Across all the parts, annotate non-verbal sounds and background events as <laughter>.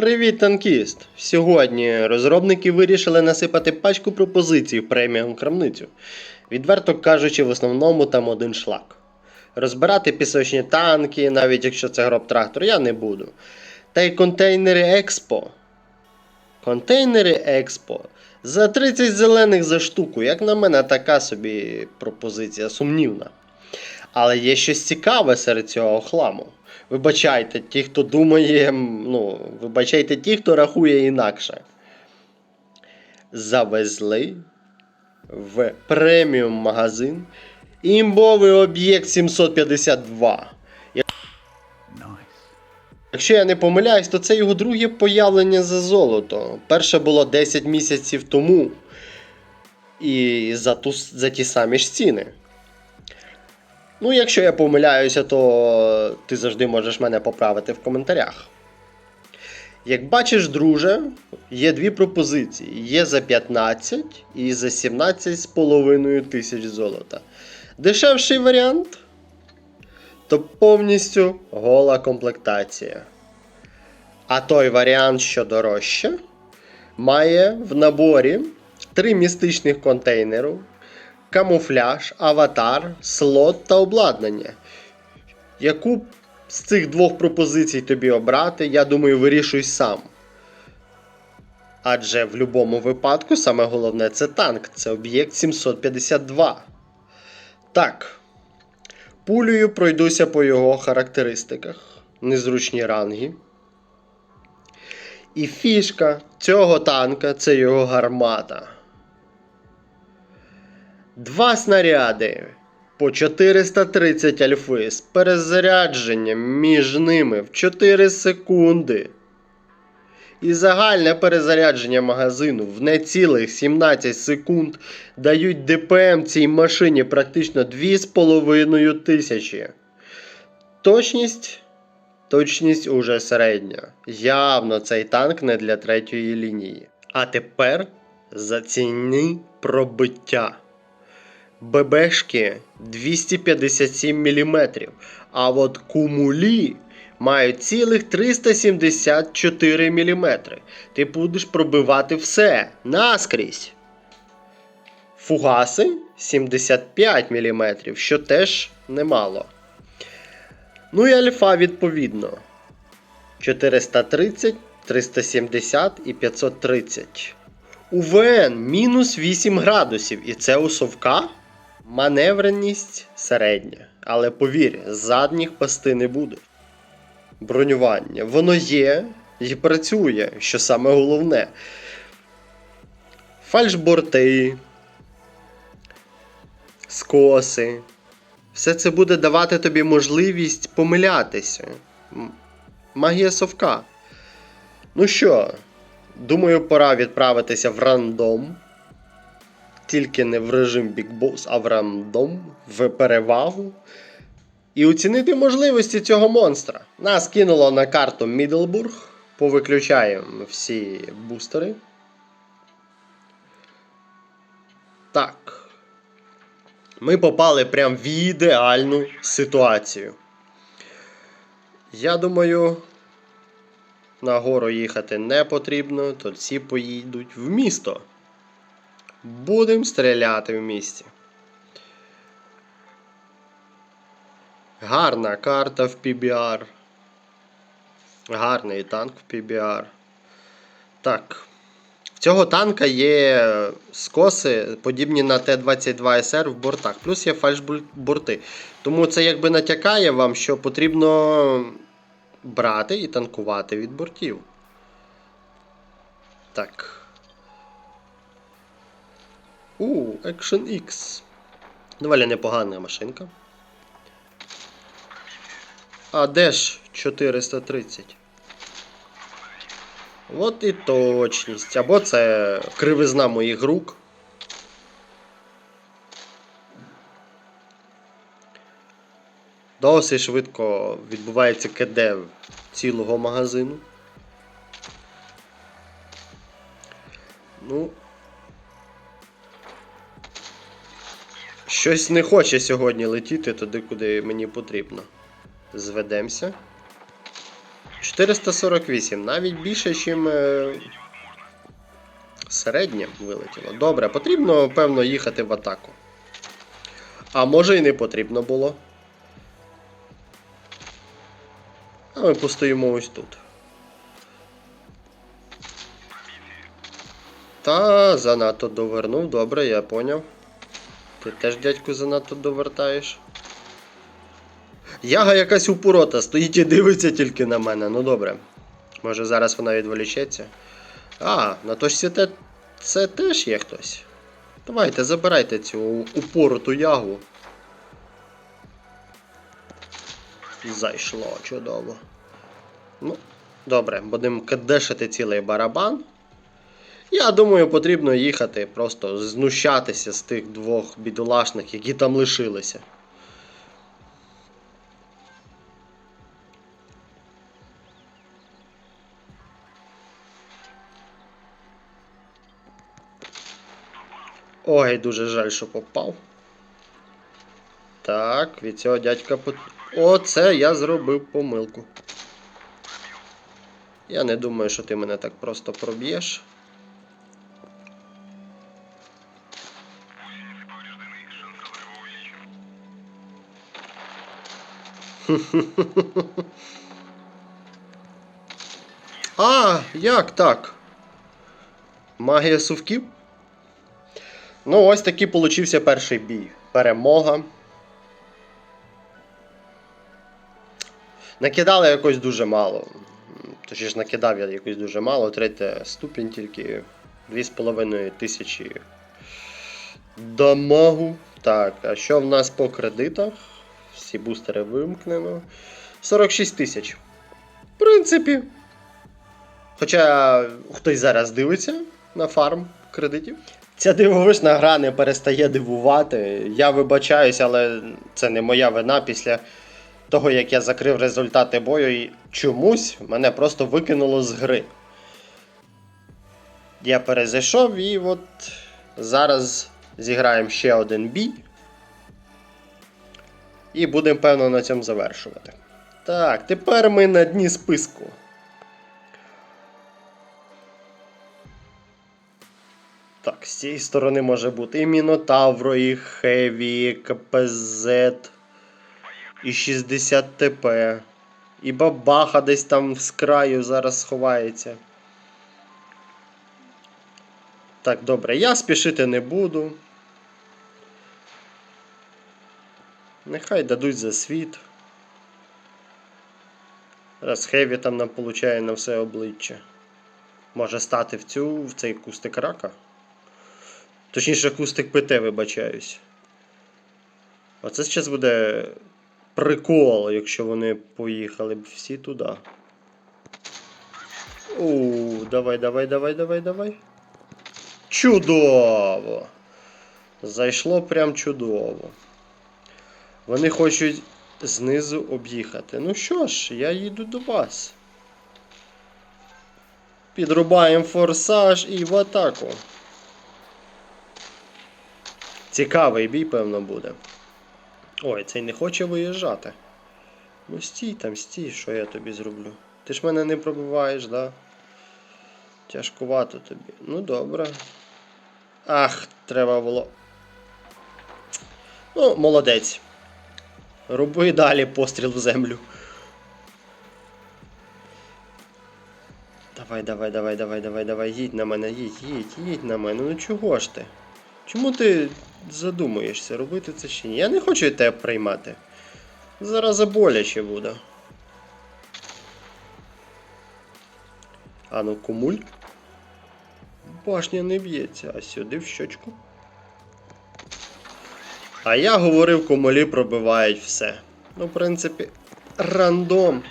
Привіт, танкіст! Сьогодні розробники вирішили насипати пачку пропозицій в преміум крамницю. Відверто кажучи, в основному там один шлак. Розбирати пісочні танки, навіть якщо це гроб трактор, я не буду. Та й контейнери Експо. Контейнери Експо. За 30 зелених за штуку, як на мене, така собі пропозиція сумнівна. Але є щось цікаве серед цього хламу. Вибачайте, ті, хто думає, ну, вибачайте ті, хто рахує інакше. Завезли в преміум магазин імбовий об'єкт 752. Я- Якщо я не помиляюсь, то це його друге появлення за золото. Перше було 10 місяців тому. І за, ту, за ті самі ж ціни. Ну, якщо я помиляюся, то ти завжди можеш мене поправити в коментарях. Як бачиш, друже, є дві пропозиції: є за 15 і за 17,5 тисяч золота. Дешевший варіант то повністю гола комплектація. А той варіант, що дорожче, має в наборі три містичних контейнери, камуфляж, аватар, слот та обладнання. Яку з цих двох пропозицій тобі обрати, я думаю, вирішуй сам. Адже в будь-якому випадку саме головне це танк, це об'єкт 752. Так. Пулею пройдуся по його характеристиках. Незручні ранги. І фішка цього танка це його гармата. Два снаряди по 430 альфи з перезарядженням між ними в 4 секунди. І загальне перезарядження магазину в нецілих 17 секунд дають ДПМ цій машині практично 2,5 тисячі. Точність. Точність уже середня. Явно цей танк не для третьої лінії. А тепер заціни пробиття. ББшки 257 мм, а от кумулі мають цілих 374 мм. Ти будеш пробивати все наскрізь. Фугаси 75 мм, що теж немало. Ну і альфа відповідно. 430, 370 і 530. УВН мінус 8 градусів, і це у совка. Маневреність середня. Але повір, задніх пасти не буде. Бронювання. Воно є і працює, що саме головне. Фальшборти. Скоси. Все це буде давати тобі можливість помилятися. Магія совка. Ну що, думаю, пора відправитися в рандом. Тільки не в режим Boss, а в рандом, в перевагу. І оцінити можливості цього монстра. Нас кинуло на карту Мідлбург. Повиключаємо всі бустери. Так. Ми попали прям в ідеальну ситуацію. Я думаю, на гору їхати не потрібно, то всі поїдуть в місто. Будемо стріляти в місті. Гарна карта в PBR. Гарний танк в PBR. Так. В цього танка є скоси, подібні на Т-22СР в бортах. Плюс є фальшборти. Тому це якби натякає вам, що потрібно брати і танкувати від бортів. Так. У, Action X. Доволі непогана машинка. А де ж 430? От і точність. Або це кривизна моїх рук. Досить швидко відбувається КД цілого магазину. Ну. Щось не хоче сьогодні летіти туди, куди мені потрібно. Зведемося. 448, навіть більше, ніж е, середнє вилетіло. Добре, потрібно, певно, їхати в атаку. А може і не потрібно було. А ми постоїмо ось тут. Та, занадто довернув, добре, я поняв. Ти теж, дядьку, занадто довертаєш. Яга якась упорота, стоїть і дивиться тільки на мене. Ну добре. Може зараз вона відволічеться. А, на точці те, це теж є хтось. Давайте, забирайте цю упороту ягу. Зайшло, чудово. Ну, добре, будемо кадешити цілий барабан. Я думаю, потрібно їхати, просто знущатися з тих двох бідолашних, які там лишилися. Ой, дуже жаль, що попав. Так, від цього дядька по. Оце я зробив помилку. Я не думаю, що ти мене так просто проб'єш. <laughs> А, як так? Магія сувків? Ну, ось такий получився перший бій. Перемога. Накидали якось дуже мало. Точніше, накидав я якось дуже мало. Третя ступінь тільки 2,5 тисячі дамагу. Так, а що в нас по кредитах? Всі бустери вимкнено. 46 тисяч. В принципі. Хоча хтось зараз дивиться на фарм кредитів. Ця дивовижна гра не перестає дивувати. Я вибачаюсь, але це не моя вина після того, як я закрив результати бою, і чомусь мене просто викинуло з гри. Я перезайшов і от зараз зіграємо ще один бій. І будемо, певно, на цьому завершувати. Так, тепер ми на дні списку. Так, з цієї сторони може бути і Мінотавро, і Хеві, і КПЗ, і 60 ТП. І бабаха десь там з краю зараз сховається. Так, добре, я спішити не буду. Нехай дадуть за світ. Раз Хеві там нам получає на все обличчя. Може стати в цю, в цей кустик рака. Точніше, кустик ПТ, вибачаюсь. Оце зараз буде прикол, якщо вони поїхали б всі туди. Оу, давай, давай, давай, давай, давай. Чудово! Зайшло прям чудово. Вони хочуть знизу об'їхати. Ну що ж, я їду до вас. Підрубаємо форсаж і в атаку. Цікавий бій, певно, буде. Ой, цей не хоче виїжджати. Ну стій там, стій, що я тобі зроблю. Ти ж мене не пробиваєш, да? Тяжкувато тобі. Ну добре. Ах, треба було. Ну, молодець. Роби далі постріл в землю. Давай, давай, давай, давай, давай, давай, їдь на мене, їдь, їдь, їдь на мене. Ну чого ж ти? Чому ти задумуєшся, робити це чи ні? Я не хочу тебе приймати. Зараз боляче буде. А ну кумуль. Башня не б'ється, а сюди в щочку. А я говорив, кумулі пробивають все. Ну, в принципі, рандом.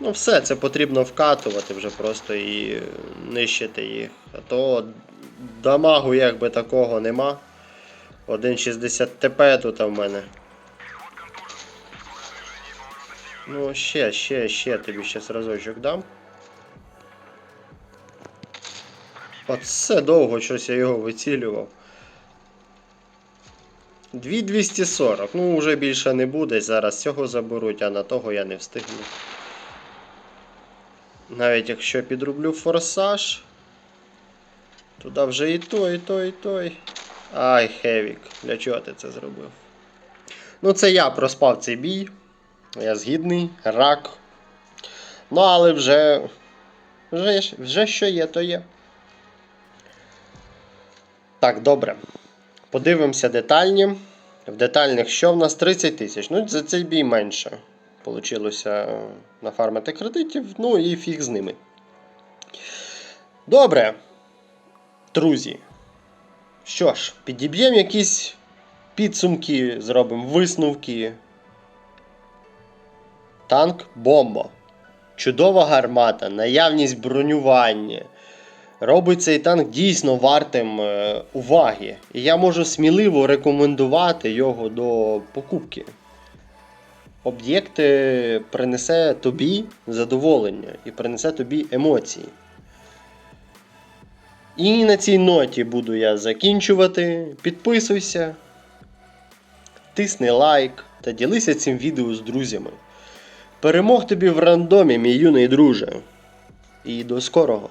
Ну, все, це потрібно вкатувати вже просто і нищити їх. А то дамагу якби такого нема. 1,60 ТП тут в мене. Ну, ще, ще, ще тобі ще разочок дам. Оце довго щось я його вицілював. 2240. Ну, вже більше не буде. Зараз цього заберуть, а на того я не встигну. Навіть якщо підроблю форсаж. Туди вже і той, і той, і той. Ай, Хевік, для чого ти це зробив? Ну, це я проспав цей бій. Я згідний, рак. Ну, але вже. Вже, вже що є, то є. Так, добре. Подивимося детальні. В детальних що в нас 30 тисяч. Ну, за цей бій менше. Получилося нафармити кредитів, ну і фіг з ними. Добре. Друзі. Що ж, підіб'ємо якісь підсумки, зробимо висновки. Танк бомба. Чудова гармата, наявність бронювання. Робить цей танк дійсно вартим е, уваги. І я можу сміливо рекомендувати його до покупки. Об'єкт принесе тобі задоволення і принесе тобі емоції. І на цій ноті буду я закінчувати. Підписуйся, тисни лайк та ділися цим відео з друзями. Перемог тобі в рандомі, мій юний друже. І до скорого!